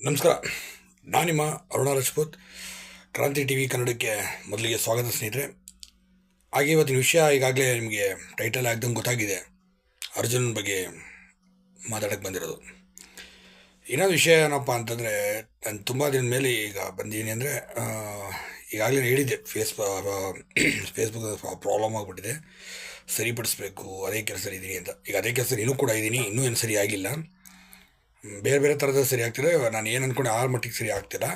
ನಮಸ್ಕಾರ. ನಾನು ನಿಮ್ಮ ಅರುಣ ರಜಪೂತ್. ಕ್ರಾಂತಿ ಟಿ ವಿ ಕನ್ನಡಕ್ಕೆ ಮೊದಲಿಗೆ ಸ್ವಾಗತ ಸ್ನೇಹಿತರೆ. ಹಾಗೆ ಇವತ್ತಿನ ವಿಷಯ ಈಗಾಗಲೇ ನಿಮಗೆ ಟೈಟಲ್ ಆಗ್ದಂಗೆ ಗೊತ್ತಾಗಿದೆ. ಅರ್ಜುನ್ ಬಗ್ಗೆ ಮಾತಾಡೋಕ್ಕೆ ಬಂದಿರೋದು. ಇನ್ನೊಂದು ವಿಷಯ ಏನಪ್ಪ ಅಂತಂದರೆ, ನಾನು ತುಂಬ ದಿನದ ಮೇಲೆ ಈಗ ಬಂದಿದ್ದೀನಿ ಅಂದರೆ ಈಗಾಗಲೇ ಹೇಳಿದ್ದೆ ಫೇಸ್ ಫೇಸ್ಬುಕ್ ಪ್ರಾಬ್ಲಮ್ ಆಗಿಬಿಟ್ಟಿದೆ. ಸರಿಪಡಿಸ್ಬೇಕು, ಅದೇ ಕೆಲಸ ಇದ್ದೀನಿ ಅಂತ. ಈಗ ಅದೇ ಕೆಲಸ ಇನ್ನೂ ಕೂಡ ಇದ್ದೀನಿ ಇನ್ನೂ ಏನು ಸರಿ ಆಗಿಲ್ಲ. ಬೇರೆ ಬೇರೆ ಥರದ ಸರಿ ಆಗ್ತಿದೆ ನಾನು ಏನು ಅಂದ್ಕೊಂಡೆ ಆರು ಮಟ್ಟಿಗೆ ಸರಿ ಆಗ್ತಿಲ್ಲ.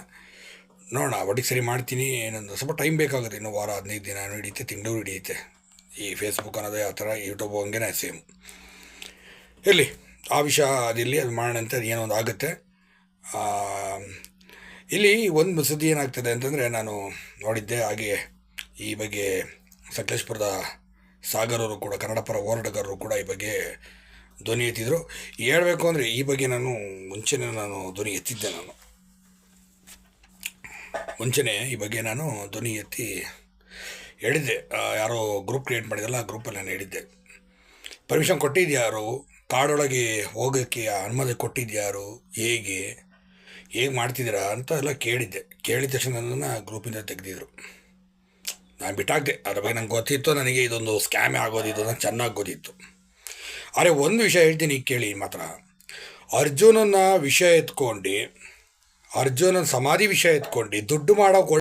ನೋಡೋಣ ಒಟ್ಟಿಗೆ ಸರಿ ಮಾಡ್ತೀನಿ. ಏನಂದ್ರೆ ಸ್ವಲ್ಪ ಟೈಮ್ ಬೇಕಾಗುತ್ತೆ. ಇನ್ನೂ ವಾರ ಹದಿನೈದು ದಿನ ಹಿಡಿಯುತ್ತೆ ತಿಂಗಳು ಹಿಡಿಯುತ್ತೆ. ಈ ಫೇಸ್ಬುಕ್ ಅನ್ನೋದೇ ಆ ಥರ ಯೂಟ್ಯೂಬ್ ಹಂಗೆ ಸೇಮ್ ಇರಲಿ ಆ ವಿಷಯ ಅದಿರಲಿ ಅದು ಮಾಡೋಣ ಅಂತ ಏನೋ ಒಂದು ಆಗುತ್ತೆ. ಆ, ಇಲ್ಲಿ ಒಂದು ಸುದ್ದಿ ಏನಾಗ್ತದೆ ಅಂತಂದರೆ ನಾನು ನೋಡಿದ್ದೆ. ಹಾಗೆ ಈ ಬಗ್ಗೆ ಸಕಲೇಶ್ಪುರದ ಸಾಗರವರು ಕೂಡ ಕನ್ನಡಪರ ಹೋರಾಟಗಾರರು ಕೂಡ ಈ ಬಗ್ಗೆ ಧ್ವನಿ ಎತ್ತಿದ್ರು. ಹೇಳಬೇಕು ಅಂದರೆ ಈ ಬಗ್ಗೆ ನಾನು ಮುಂಚೆನೆ ನಾನು ಧ್ವನಿ ಎತ್ತಿದ್ದೆ ನಾನು. ಮುಂಚೆನೇ ಈ ಬಗ್ಗೆ ನಾನು ಧ್ವನಿ ಎತ್ತಿ ಹೇಳಿದ್ದೆ. ಯಾರೋ ಗ್ರೂಪ್ ಕ್ರಿಯೇಟ್ ಮಾಡಿದಲ್ಲ ಆ ಗ್ರೂಪಲ್ಲಿ ನಾನು ಹೇಳಿದ್ದೆ. ಪರ್ಮಿಷನ್ ಕೊಟ್ಟಿದ್ಯಾರು ಕಾಡೊಳಗೆ ಹೋಗೋಕ್ಕೆ ಅನುಮತಿ ಕೊಟ್ಟಿದ್ಯಾರು ಹೇಗೆ? ಹೇಗೆ ಮಾಡ್ತಿದ್ದೀರಾ ಅಂತ ಎಲ್ಲ ಕೇಳಿದ್ದೆ. ಕೇಳಿದ ತಕ್ಷಣ ನನ್ನನ್ನು ಗ್ರೂಪಿಂದ ತೆಗೆದಿದ್ರು. ನಾನು ಬಿಟ್ಟಾಕ್ದೆ ಅದ್ರ ಬಗ್ಗೆ ನಂಗೆ ಗೊತ್ತಿತ್ತು. ನನಗೆ ಇದೊಂದು ಸ್ಕ್ಯಾಮೇ ಆಗೋದಿತ್ತು. ನಾನು ಚೆನ್ನಾಗಿ ಗೊತ್ತಿತ್ತು. ಆದರೆ ಒಂದು ವಿಷಯ ಹೇಳ್ತೀನಿ ಕೇಳಿ ಮಾತ್ರ. ಅರ್ಜುನನ ವಿಷಯ ಎತ್ಕೊಂಡು, ಅರ್ಜುನನ ಸಮಾಧಿ ವಿಷಯ ಎತ್ಕೊಂಡು ದುಡ್ಡು ಮಾಡೋಕೆ